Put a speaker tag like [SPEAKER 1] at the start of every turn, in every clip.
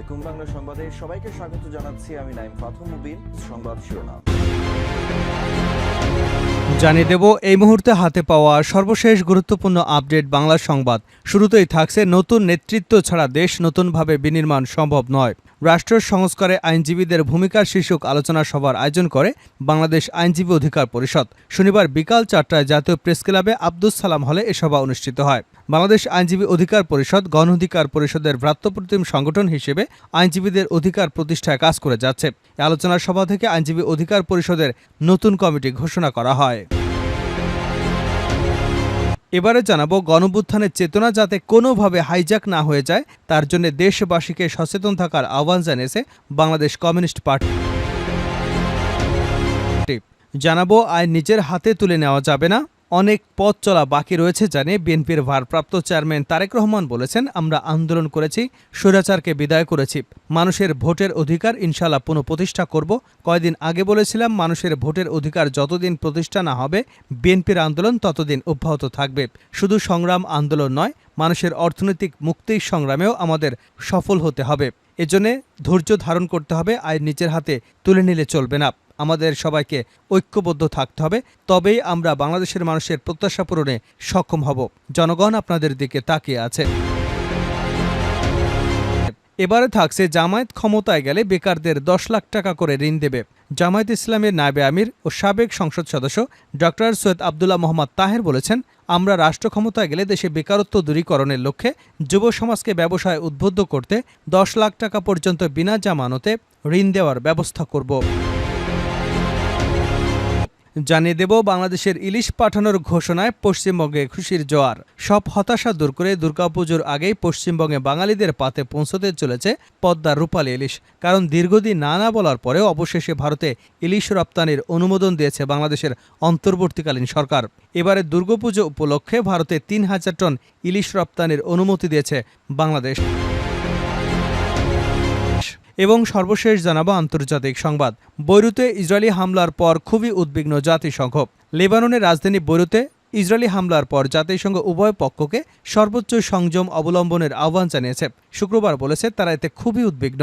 [SPEAKER 1] আলাইকুম বাংলা সংবাদে সবাইকে স্বাগত জানাচ্ছি আমি নাইম ফাথম মুবিন। সংবাদ শিরোনাম।
[SPEAKER 2] জানিয়ে দেব, এই মুহূর্তে হাতে পাওয়া সর্বশেষ গুরুত্বপূর্ণ আপডেট বাংলা সংবাদ। শুরুতেই থাকছে নতুন নেতৃত্ব ছাড়া দেশ নতুনভাবে বিনির্মাণ সম্ভব নয়। রাষ্ট্র সংস্কারে আইনজীবীদের ভূমিকার শীর্ষক আলোচনা সভার আয়োজন করে বাংলাদেশ আইনজীবী অধিকার পরিষদ। শনিবার বিকাল চারটায় জাতীয় প্রেস ক্লাবে আব্দুস সালাম হলে এ সভা অনুষ্ঠিত হয়। বাংলাদেশ আইনজীবী অধিকার পরিষদ গণ অধিকার পরিষদের ভ্রাতৃপ্রতিম সংগঠন হিসেবে আইনজীবীদের অধিকার প্রতিষ্ঠায় কাজ করে যাচ্ছে। আলোচনা সভা থেকে আইনজীবী অধিকার পরিষদের নতুন কমিটি ঘোষণা করা হয়। এবারে জানাব গণবুত্থানের চেতনা যাতে কোনোভাবে হাইজ্যাক না হয়ে যায়, তার জন্য দেশবাসীকে সচেতন থাকার আহ্বান জানিয়েছে বাংলাদেশ কমিউনিস্ট পার্টি। জানাব, আয় নিজের হাতে তুলে নেওয়া যাবে না। অনেক পথ চলা বাকি রয়েছে জানিয়ে বিএনপির ভারপ্রাপ্ত চেয়ারম্যান তারেক রহমান বলেছেন, আমরা আন্দোলন করেছি, স্বৈরাচারকে বিদায় করেছি। মানুষের ভোটের অধিকার ইনশাল্লাহ পুনঃপ্রতিষ্ঠা করব। কয়দিন আগে বলেছিলাম, মানুষের ভোটের অধিকার যতদিন প্রতিষ্ঠা না হবে, বিএনপির আন্দোলন ততদিন অব্যাহত থাকবে। শুধু সংগ্রাম আন্দোলন নয়, মানুষের অর্থনৈতিক মুক্তির সংগ্রামেও আমাদের সফল হতে হবে। এজন্যে ধৈর্য ধারণ করতে হবে আয় নিজের হাতে তুলে নিলে চলবে না। আমাদের সবাইকে ঐক্যবদ্ধ থাকতে হবে, তবেই আমরা বাংলাদেশের মানুষের প্রত্যাশা পূরণে সক্ষম হব। জনগণ আপনাদের দিকে তাকিয়ে আছে। এবারে থাকছে জামায়াত ক্ষমতায় গেলে বেকারদের দশ লাখ টাকা করে ঋণ দেবে। জামায়াত ইসলামের নায়েবে আমির ও সাবেক সংসদ সদস্য ডক্টর সৈয়দ আবদুল্লাহ মোহাম্মদ তাহের বলেছেন, আমরা রাষ্ট্র ক্ষমতায় গেলে দেশে বেকারত্ব দূরীকরণের লক্ষ্যে যুব সমাজকে ব্যবসায় উদ্বুদ্ধ করতে দশ লাখ টাকা পর্যন্ত বিনা জামানতে ঋণ দেওয়ার ব্যবস্থা করব। জানিয়ে দেব, বাংলাদেশের ইলিশ পাঠানোর ঘোষণায় পশ্চিমবঙ্গে খুশির জোয়ার। সব হতাশা দূর করে দুর্গাপুজোর আগেই পশ্চিমবঙ্গে বাঙালিদের পাতে পৌঁছতে চলেছে পদ্মার রূপালী ইলিশ। কারণ দীর্ঘদিন না না বলার পরেও অবশেষে ভারতে ইলিশ রপ্তানির অনুমোদন দিয়েছে বাংলাদেশের অন্তর্বর্তীকালীন সরকার। এবারে দুর্গাপুজো উপলক্ষে ভারতে তিন হাজার টন ইলিশ রপ্তানির অনুমতি দিয়েছে বাংলাদেশ। এবং সর্বশেষ জানাব আন্তর্জাতিক সংবাদ। বৈরুতে ইসরায়েলি হামলার পর খুবই উদ্বিগ্ন জাতিসংঘ। লেবাননের রাজধানী বৈরুতে ইসরায়েলি হামলার পর জাতিসংঘ উভয় পক্ষকে সর্বোচ্চ সংযম অবলম্বনের আহ্বান জানিয়েছে। শুক্রবার বলেছে তারা এতে খুবই উদ্বিগ্ন।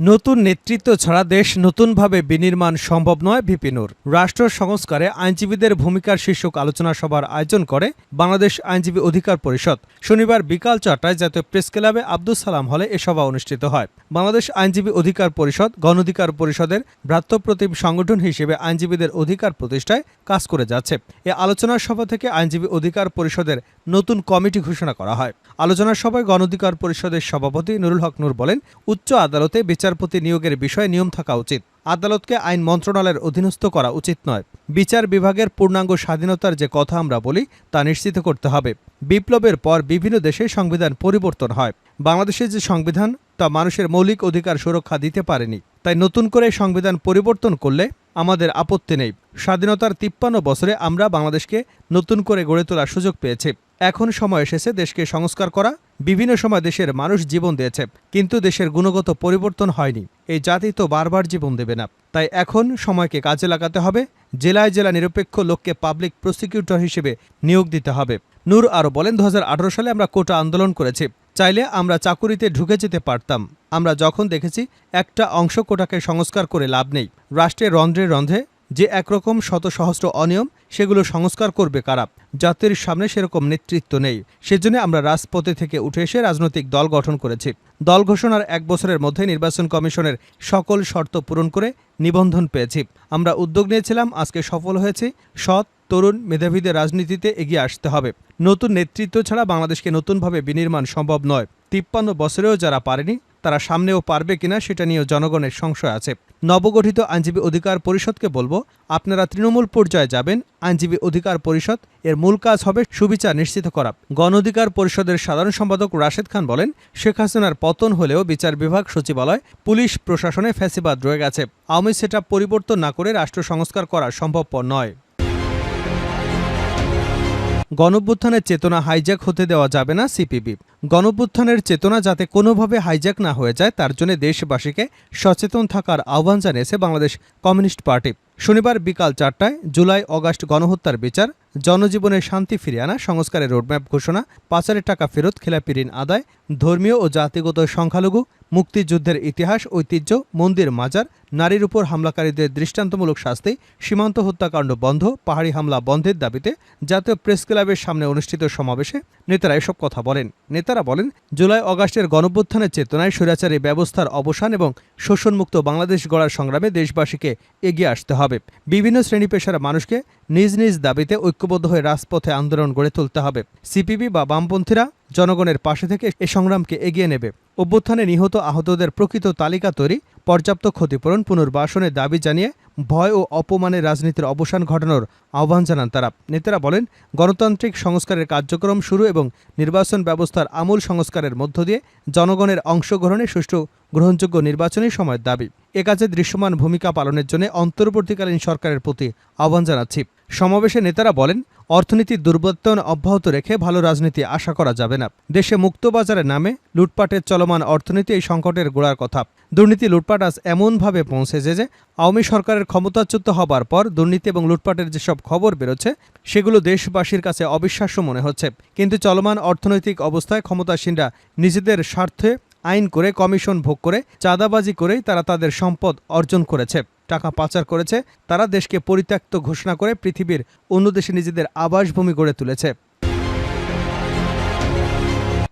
[SPEAKER 2] নতুন নেতৃত্ব ছাড়া দেশ নতুনভাবে বিনির্মাণ সম্ভব নয় বিপিনুর রাষ্ট্র সংস্কারে আইনজীবীদের ভূমিকার শীর্ষক আলোচনা সভার আয়োজন করে বাংলাদেশ আইনজীবী অধিকার পরিষদ। শনিবার বিকাল চারটায় জাতীয় প্রেস ক্লাবে আব্দুল সালাম হলে এ সভা অনুষ্ঠিত হয়। বাংলাদেশ আইনজীবী অধিকার পরিষদ গণঅধিকার পরিষদের ভ্রাতৃপ্রতিম সংগঠন হিসেবে আইনজীবীদের অধিকার প্রতিষ্ঠায় কাজ করে যাচ্ছে। এ আলোচনা সভা থেকে আইনজীবী অধিকার পরিষদের নতুন কমিটি ঘোষণা করা হয়। আলোচনা সভায় গণঅধিকার পরিষদের সভাপতি নুরুল হক নূর বলেন, উচ্চ আদালতে বিচারপতি নিয়োগের বিষয়ে নিয়ম থাকা উচিত। আদালতকে আইন মন্ত্রণালয়ের অধীনস্থ করা উচিত নয়। বিচার বিভাগের পূর্ণাঙ্গ স্বাধীনতার যে কথা আমরা বলি, তা নিশ্চিত করতে হবে। বিপ্লবের পর বিভিন্ন দেশে সংবিধান পরিবর্তন হয়। বাংলাদেশের যে সংবিধান, তা মানুষের মৌলিক অধিকার সুরক্ষা দিতে পারেনি। তাই নতুন করে সংবিধান পরিবর্তন করলে আমাদের আপত্তি নেই। স্বাধীনতার তিপ্পান্ন বছরে আমরা বাংলাদেশকে নতুন করে গড়ে তোলার সুযোগ পেয়েছি। এখন সময় এসেছে দেশকে সংস্কার করা। বিভিন্ন সময় দেশের মানুষ জীবন দিয়েছে, কিন্তু দেশের গুণগত পরিবর্তন হয়নি। এই জাতি তো বারবার জীবন দেবে না। তাই এখন সময়কে কাজে লাগাতে হবে, জেলায় জেলা নিরপেক্ষ লোককে পাবলিক প্রসিকিউটর হিসেবে নিয়োগ দিতে হবে। নূর আরও বলেন দু হাজার আঠারো সালে আমরা কোটা আন্দোলন করেছি। চাইলে আমরা চাকুরিতে ঢুকে যেতে পারতাম। আমরা যখন দেখেছি, একটা অংশ কোটাকে সংস্কার করে লাভ নেই। রাষ্ট্রের রন্ধ্রে রন্ধ্রে যে একরকম শত সহস্র অনিয়ম সেগুলো সংস্কার করবে কারা। জাতির সামনে সেরকম নেতৃত্ব নেই। সেজন্য আমরা রাজপথে থেকে উঠে এসে রাজনৈতিক দল গঠন করেছি। দল ঘোষণার এক বছরের মধ্যে নির্বাচন কমিশনের সকল শর্ত পূরণ করে নিবন্ধন পেয়েছি। আমরা উদ্যোগ নিয়েছিলাম, আজকে সফল হয়েছি। সৎ, তরুণ, মেধাবীদের রাজনীতিতে এগিয়ে আসতে হবে। নতুন নেতৃত্ব ছাড়া বাংলাদেশকে নতুনভাবে বিনির্মাণ সম্ভব নয়। তিপ্পান্ন বছরেও যারা পারেনি তারা সামনেও পারবে কিনা সেটা নিয়েও জনগণের সংশয় আছে। নবগঠিত আইনজীবী অধিকার পরিষদকে বলব, আপনারা তৃণমূল পর্যায়ে যাবেন, আইনজীবী অধিকার পরিষদ এর মূল কাজ হবে সুবিচার নিশ্চিত করা। গণ অধিকার পরিষদের সাধারণ সম্পাদক রাশেদ খান বলেন, শেখ হাসিনার পতন হলেও বিচার বিভাগ, সচিবালয়, পুলিশ, প্রশাসনে ফ্যাসিবাদ রয়ে গেছে। আওয়ামী সেটা পরিবর্তন না করে রাষ্ট্র সংস্কার করা সম্ভবপর নয়। গণভ্যুত্থানের চেতনা হাইজ্যাক হতে দেওয়া যাবে না সিপিবি গণভ্যুত্থানের চেতনা যাতে কোনোভাবে হাইজ্যাক না হয়ে যায়, তার জন্য দেশবাসীকে সচেতন থাকার আহ্বান জানিয়েছে বাংলাদেশ কমিউনিস্ট পার্টি। শনিবার বিকাল চারটায় জুলাই অগাস্ট গণহত্যার বিচার, জনজীবনে শান্তি ফিরিয়ে আনা, সংস্কারের রোডম্যাপ ঘোষণা, পাচারের টাকা ফেরত খেলাপি ঋণ আদায়, ধর্মীয় ও জাতিগত সংখ্যালঘু মুক্তিযুদ্ধের ইতিহাস, ঐতিহ্য, মন্দির, মাজার, নারীর উপর হামলাকারীদের দৃষ্টান্তমূলক শাস্তি, সীমান্ত হত্যাকাণ্ড বন্ধ, পাহাড়ি হামলা বন্ধের দাবিতে জাতীয় প্রেস ক্লাবের সামনে অনুষ্ঠিত সমাবেশে নেতারা এসব কথা বলেন। নেতারা বলেন, জুলাই অগাস্টের গণভ্যুত্থানের চেতনায় স্বৈরাচারী ব্যবস্থার অবসান এবং শোষণমুক্ত বাংলাদেশ গড়ার সংগ্রামে দেশবাসীকে এগিয়ে আসতে হবে। বিভিন্ন শ্রেণি পেশার মানুষকে নিজ নিজ দাবিতে ঐক্যবদ্ধ হয়ে রাজপথে আন্দোলন গড়ে তুলতে হবে। সিপিবি বা বামপন্থীরা জনগণের পাশে থেকে এ সংগ্রামকে এগিয়ে নেবে। অভ্যুত্থানে নিহত আহতদের প্রকৃত তালিকা তৈরি, পর্যাপ্ত ক্ষতিপূরণ পুনর্বাসনের দাবি জানিয়ে ভয় ও অপমানের রাজনীতির অবসান ঘটানোর আহ্বান জানান তারা। নেতারা বলেন, গণতান্ত্রিক সংস্কারের কার্যক্রম শুরু এবং নির্বাচন ব্যবস্থার আমূল সংস্কারের মধ্য দিয়ে জনগণের অংশগ্রহণে সুষ্ঠু গ্রহণযোগ্য নির্বাচনী সময়ের দাবি। এ কাজে দৃশ্যমান ভূমিকা পালনের জন্য অন্তর্বর্তীকালীন সরকারের প্রতি আহ্বান জানাচ্ছি। সমাবেশে নেতারা বলেন অর্থনীতির দুর্বর্তন অব্যাহত রেখে ভালো রাজনীতি আশা করা যাবে না। দেশে মুক্তবাজারের নামে লুটপাটের চলমান অর্থনীতি এই সংকটের গোড়ার কথা। দুর্নীতি লুটপাট আজ এমনভাবে পৌঁছেছে যে, আওয়ামী সরকারের ক্ষমতাচ্যুত হবার পর দুর্নীতি এবং লুটপাটের যেসব খবর বেরোচ্ছে, সেগুলো দেশবাসীর কাছে অবিশ্বাস্য মনে হচ্ছে। কিন্তু চলমান অর্থনৈতিক অবস্থায় ক্ষমতাসীনরা নিজেদের স্বার্থে আইন করে, কমিশন ভোগ করে, চাঁদাবাজি করেই তারা তাদের সম্পদ অর্জন করেছে। টাকা পাচার করেছে, তারা দেশকে পরিত্যক্ত ঘোষণা করে পৃথিবীর অন্য দেশে নিজেদের আবাসভূমি গড়ে তুলেছে।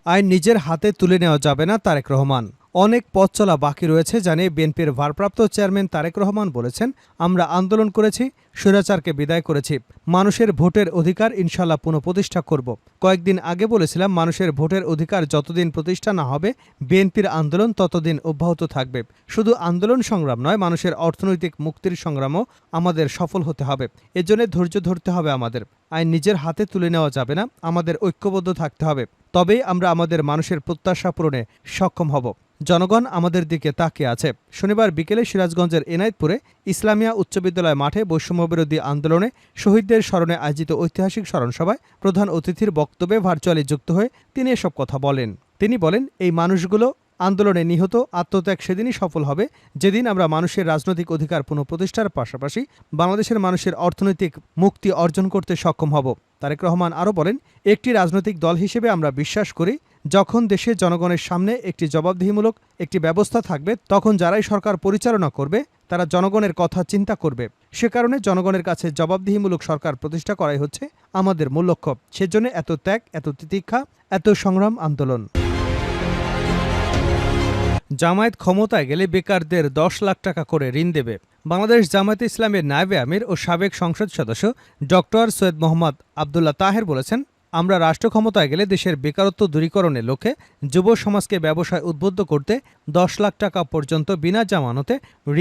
[SPEAKER 2] আইন নিজের হাতে তুলে নেওয়া যাবে না, তারেক রহমান। অনেক পথ চলা বাকি রয়েছে জানিয়ে বিএনপির ভারপ্রাপ্ত চেয়ারম্যান তারেক রহমান বলেছেন, আমরা আন্দোলন করেছি, স্বৈরাচারকে বিদায় করেছি, মানুষের ভোটের অধিকার ইনশাল্লাহ পুনঃপ্রতিষ্ঠা করব। কয়েকদিন আগে বলেছিলাম, মানুষের ভোটের অধিকার যতদিন প্রতিষ্ঠা না হবে, বিএনপির আন্দোলন ততদিন অব্যাহত থাকবে। শুধু আন্দোলন সংগ্রাম নয়, মানুষের অর্থনৈতিক মুক্তির সংগ্রামও আমাদের সফল হতে হবে। এজন্য ধৈর্য ধরতে হবে আমাদের। আইন নিজের হাতে তুলে নেওয়া যাবে না, আমাদের ঐক্যবদ্ধ থাকতে হবে। তবেই আমরা আমাদের মানুষের প্রত্যাশা পূরণে সক্ষম হব। জনগণ আমাদের দিকে তাকিয়ে আছে। শনিবার বিকেলে সিরাজগঞ্জের এনায়েতপুরে ইসলামিয়া উচ্চ বিদ্যালয় মাঠে বৈষম্যবিরোধী আন্দোলনে শহীদদের স্মরণে আয়োজিত ঐতিহাসিক স্মরণসভায় প্রধান অতিথির বক্তব্যে ভার্চুয়ালি যুক্ত হয়ে তিনি এসব কথা বলেন। তিনি বলেন, এই মানুষগুলো আন্দোলনে নিহত, আত্মত্যাগ সেদিনই সফল হবে। যেদিন আমরা মানুষের রাজনৈতিক অধিকার পুনঃপ্রতিষ্ঠার পাশাপাশি বাংলাদেশের মানুষের অর্থনৈতিক মুক্তি অর্জন করতে সক্ষম হব। তারেক রহমান আরও বলেন, একটি রাজনৈতিক দল হিসেবে আমরা বিশ্বাস করি যখন দেশের জনগণের সামনে একটি জবাবদিহিমূলক একটি ব্যবস্থা থাকবে, তখন যারাই সরকার পরিচালনা করবে, তারা জনগণের কথা চিন্তা করবে। সে কারণে জনগণের কাছে জবাবদিহিমূলক সরকার প্রতিষ্ঠা করাই হচ্ছে আমাদের মূল লক্ষ্য। সেজন্য এত ত্যাগ, এত তিতিক্ষা, এত সংগ্রাম আন্দোলন। জামায়াত ক্ষমতায় গেলে বেকারদের দশ লাখ টাকা করে ঋণ দেবে। বাংলাদেশ জামায়াতে ইসলামের নায়েবে আমির ও সাবেক সংসদ সদস্য ডক্টর সৈয়দ মোহাম্মদ আবদুল্লাহ তাহের বলেছেন আমরা রাষ্ট্র ক্ষমতায় গেলে দেশের বেকারত্ব দূরীকরণের লক্ষ্যে যুব সমাজকে ব্যবসায় উদ্বুদ্ধ করতে দশ লাখ টাকা পর্যন্ত বিনা জামানতে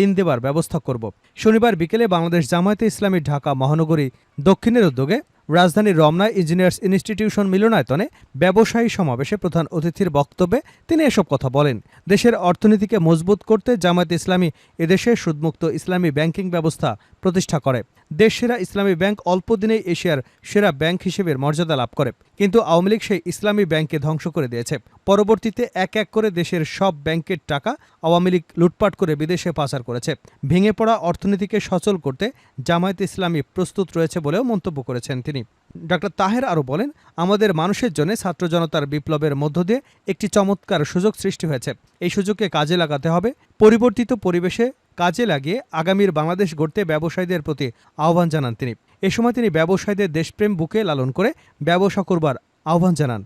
[SPEAKER 2] ঋণ দেবার ব্যবস্থা করব। শনিবার বিকেলে বাংলাদেশ জামায়াতে ইসলামী ঢাকা মহানগরী দক্ষিণের উদ্যোগে রাজধানীর রমনা ইঞ্জিনিয়ার্স ইনস্টিটিউশন মিলনায়তনে ব্যবসায়ী সমাবেশে প্রধান অতিথির বক্তব্যে তিনি এসব কথা বলেন। দেশের অর্থনীতিকে মজবুত করতে জামায়াত ইসলামী এদেশে সুদমুক্ত ইসলামী ব্যাংকিং ব্যবস্থা প্রতিষ্ঠা করে। দেশ সেরা ইসলামী ব্যাংক অল্প দিনেই এশিয়ার সেরা ব্যাংক হিসেবে মর্যাদা লাভ করে। কিন্তু আওয়ামী লীগ সেই ইসলামী ব্যাংককে ধ্বংস করে দিয়েছে। পরবর্তীতে এক এক করে দেশের সব ব্যাংকের টাকা আওয়ামী লীগ লুটপাট করে বিদেশে পাচার করেছে। ভেঙে পড়া অর্থনীতিকে সচল করতে জামায়াত ইসলামী প্রস্তুত রয়েছে বলেও মন্তব্য করেছেন তিনি। ডক্টর তাহের আরও বলেন, আমাদের মানুষের জন্য ছাত্র জনতার বিপ্লবের মধ্য দিয়ে একটি চমৎকার সুযোগ সৃষ্টি হয়েছে। এই সুযোগকে কাজে লাগাতে হবে। পরিবর্তিত পরিবেশে কাজে লাগিয়ে আগামীর বাংলাদেশ গড়তে ব্যবসায়ীদের প্রতি আহ্বান জানান তিনি। এ সময় তিনি ব্যবসায়ীদের দেশপ্রেম বুকে লালন করে ব্যবসা করবার আহ্বান জানান।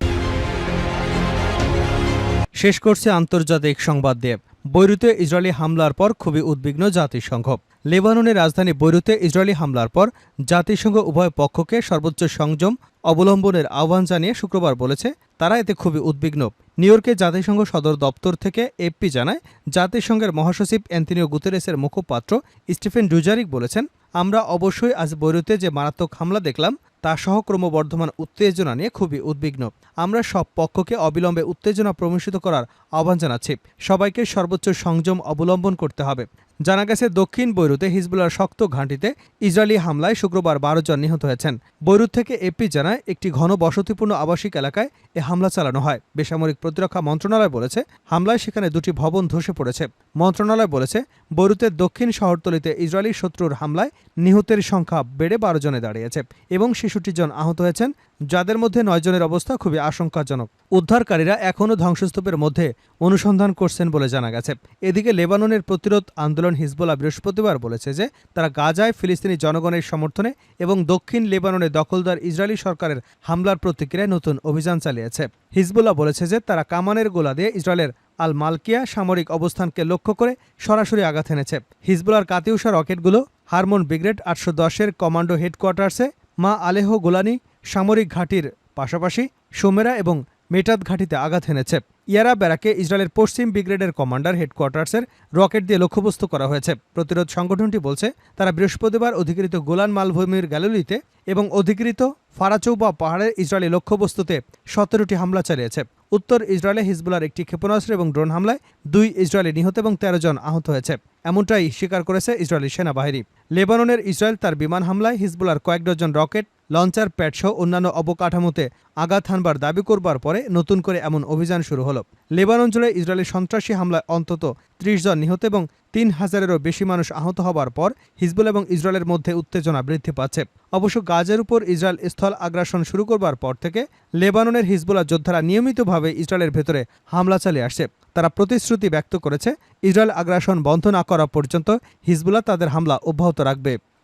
[SPEAKER 2] শেষ করছে আন্তর্জাতিক সংবাদ দিয়ে। বৈরুতে ইসরায়েলি হামলার পর খুবই উদ্বিগ্ন জাতিসংঘ। লেবাননের রাজধানী বৈরুতে ইসরায়েলি হামলার পর জাতিসংঘ উভয় পক্ষকে সর্বোচ্চ সংযম অবলম্বনের আহ্বান জানিয়ে শুক্রবার বলেছে, তারা এতে খুবই উদ্বিগ্ন। নিউ ইয়র্কে জাতিসংঘ সদর দপ্তর থেকে এফপি জানায়, জাতিসংঘের মহাসচিব অ্যান্টনিও গুতেরেসের মুখপাত্র স্টিফেন ডুজারিক বলেছেন, আমরা অবশ্যই আজ বৈরুতে যে মারাত্মক হামলা দেখলাম তা সহ ক্রমবর্ধমান উত্তেজনা নিয়ে খুবই উদ্বিগ্ন। আমরা সব পক্ষকে অবিলম্বে উত্তেজনা প্রমিশিত করার আহ্বান জানাচ্ছি। সবাইকে সর্বোচ্চ সংযম অবলম্বন করতে হবে। জানা গেছে, দক্ষিণ বৈরুতে হিজবুল্লার শক্ত ঘাঁটিতে ইসরায়েলি হামলায় শুক্রবার বারো জন নিহত হয়েছেন। বৈরুত থেকে এপি জানায়, একটি ঘন বসতিপূর্ণ আবাসিক এলাকায় এ হামলা চালানো হয়। বেসামরিক প্রতিরক্ষা মন্ত্রণালয় বলেছে, হামলায় সেখানে দুটি ভবন ধসে পড়েছে। মন্ত্রণালয় বলেছে বৈরুতের দক্ষিণ শহরতলিতে ইসরায়েলি শত্রুর হামলায় নিহতের সংখ্যা বেড়ে বারো জনে দাঁড়িয়েছে এবং ছেষট্টি জন আহত হয়েছেন। যাদের মধ্যে নয় জনের অবস্থা খুবই আশঙ্কাজনক। উদ্ধারকারীরা এখনও ধ্বংসস্তূপের মধ্যে অনুসন্ধান করছেন বলে জানা গেছে। এদিকে লেবাননের প্রতিরোধ আন্দোলন হিজবোলা বৃহস্পতিবার বলেছে যে, তারা গাজায় ফিলিস্তিনি জনগণের সমর্থনে এবং দক্ষিণ লেবাননে দখলদার ইসরায়েলি সরকারের হামলার প্রতিক্রিয়ায় নতুন অভিযান চালিয়েছে। হিজবুল্লাহ বলেছে যে, তারা কামানের গোলা দিয়ে ইসরায়েলের আল মালকিয়া সামরিক অবস্থানকে লক্ষ্য করে সরাসরি আঘাত এনেছে। হিজবুলার কাতিউষা রকেটগুলো হারমোন ব্রিগেড আটশো দশের কমান্ডো হেডকোয়ার্টার্সে মা আলেহ গোলানি সামরিক ঘাঁটির পাশাপাশি সোমেরা এবং মেটাদ ঘাঁটিতে আঘাত এনেছে ইয়ারা ব্যারাকে ইসরায়েলের পশ্চিম ব্রিগেডের কমান্ডার হেডকোয়ার্টার্সের রকেট দিয়ে লক্ষ্যবস্তু করা হয়েছে। প্রতিরোধ সংগঠনটি বলছে, তারা বৃহস্পতিবার অধিকৃত গোলান মালভূমির গ্যালারিতে এবং অধিকৃত ফারাচৌবা পাহাড়ের ইসরায়েলি লক্ষ্যবস্তুতে সতেরোটি হামলা চালিয়েছে। উত্তর ইসরায়েলে হিজবুলার একটি ক্ষেপণাস্ত্র এবং ড্রোন হামলায় দুই ইসরায়েলি নিহত এবং তেরো জন আহত হয়েছে। এমনটাই স্বীকার করেছে ইসরায়েলি সেনাবাহিনী। লেবাননের ইসরায়েল তার বিমান হামলায় হিজবুলার কয়েক ডজন রকেট লঞ্চার প্যাডসহ অন্যান্য অবকাঠামোতে আঘাত হানবার দাবি করবার পরে নতুন করে এমন অভিযান শুরু হলো। লেবানন জুড়ে ইসরায়েলি সন্ত্রাসী হামলায় অন্তত ত্রিশ জন নিহত এবং তিন হাজারেরও বেশি মানুষ আহত হবার পর হিজবুল এবং ইসরায়েলের মধ্যে উত্তেজনা বৃদ্ধি পাচ্ছে। অবশ্য গাজের উপর ইসরায়েল স্থল আগ্রাসন শুরু করবার পর থেকে লেবাননের হিজবুল্লাহ যোদ্ধারা নিয়মিতভাবে ইসরায়েলের ভেতরে হামলা চালিয়ে আসছে। তারা প্রতিশ্রুতি ব্যক্ত করেছে, ইসরায়েল আগ্রাসন বন্ধ না করা পর্যন্ত হিজবুল্লাহ তাদের হামলা অব্যাহত রাখবে।